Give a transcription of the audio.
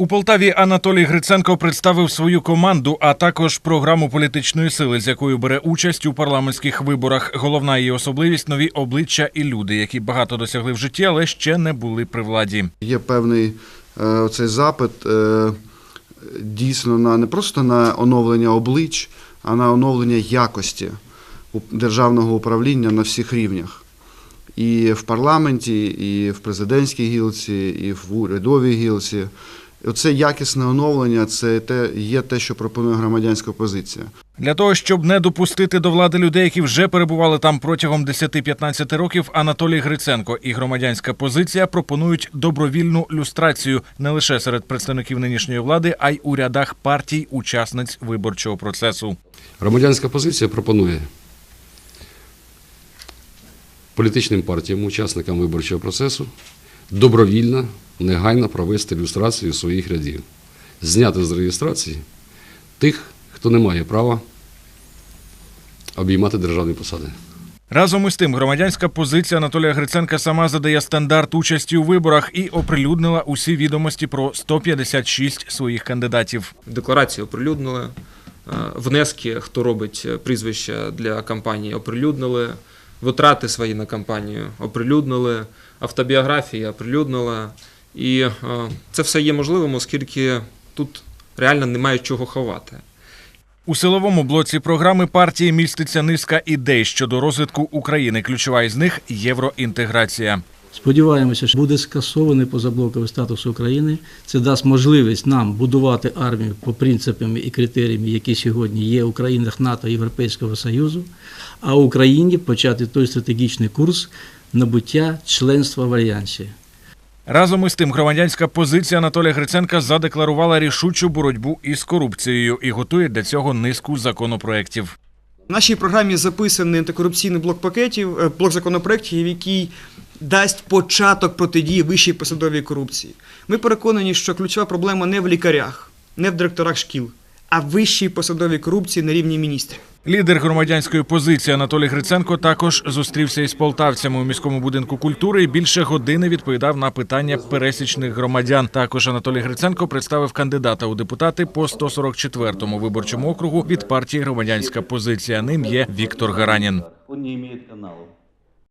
У Полтаві Анатолій Гриценко представив свою команду, а також програму політичної сили, з якою бере участь у парламентських виборах. Головна її особливість нові обличчя і люди, які багато досягли в житті, але ще не були при владі. Є певний е, цей запит е, дійсно на не просто на оновлення облич, а на оновлення якості державного управління на всіх рівнях. І в парламенті, і в президентській гілці, і в урядовій гілці. Оце якісне оновлення це те, є те, що пропонує громадянська позиція. Для того щоб не допустити до влади людей, які вже перебували там протягом 10-15 років, Анатолій Гриценко і громадянська позиція пропонують добровільну люстрацію не лише серед представників нинішньої влади, а й у рядах партій, учасниць виборчого процесу. Громадянська позиція пропонує політичним партіям, учасникам виборчого процесу добровільно, негайно провести ілюстрацію своїх рядів, зняти з реєстрації тих, хто не має права обіймати державні посади. Разом із тим, громадянська позиція Анатолія Гриценка сама задає стандарт участі у виборах і оприлюднила усі відомості про 156 своїх кандидатів. Декларації оприлюднили, е, внески, хто робить е, прізвища для кампанії, оприлюднили, витрати свої на кампанію оприлюднили, автобіографії оприлюднили. І е, це все є можливим, оскільки тут реально немає чого ховати. У силовому блоці програми партії міститься низка ідей щодо розвитку України. Ключова із них євроінтеграція. Сподіваємося, що буде скасований позаблоковий статус України. Це дасть можливість нам будувати армію по принципам і критеріям, які сьогодні є у країнах НАТО і Європейського Союзу, а Україні почати той стратегічний курс набуття членства в альянсі. Разом із тим, громадянська позиція Анатолія Гриценка задекларувала рішучу боротьбу із корупцією і готує для цього низку законопроєктів. В нашій програмі записаний антикорупційний блок пакетів, е, блок законопроєктів, який дасть початок протидії вищій посадовій корупції. Ми переконані, що ключова проблема не в лікарях, не в директорах шкіл, а в вищій посадовій корупції на рівні міністрів. Лідер громадянської позиції Анатолій Гриценко також зустрівся із полтавцями у міському будинку культури і більше години відповідав на питання пересічних громадян. Також Анатолій Гриценко представив кандидата у депутати по 144-му виборчому округу від партії Громадянська позиція. Ним є Віктор Гаранін.